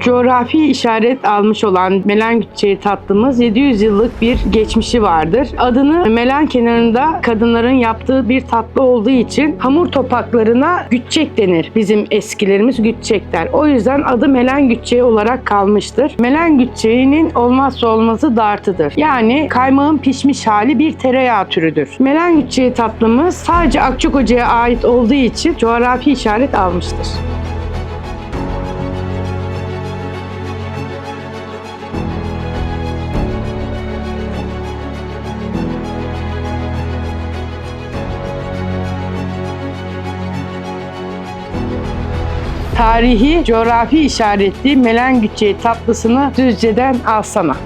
Coğrafi işaret almış olan melen gütçeği tatlımız 700 yıllık bir geçmişi vardır. Adını melen kenarında kadınların yaptığı bir tatlı olduğu için hamur topaklarına gütçek denir. Bizim eskilerimiz gütçek der. O yüzden adı melen gütçeği olarak kalmıştır. Melen gütçeğinin olmazsa olmazı dartıdır. Yani kaymağın pişmiş hali bir tereyağı türüdür. Melen gütçeği tatlımız sadece Akçakoca'ya ait olduğu için coğrafi işaret almıştır. Tarihi, coğrafi işaretli melen gütçeği tatlısını Düzce'den alsana.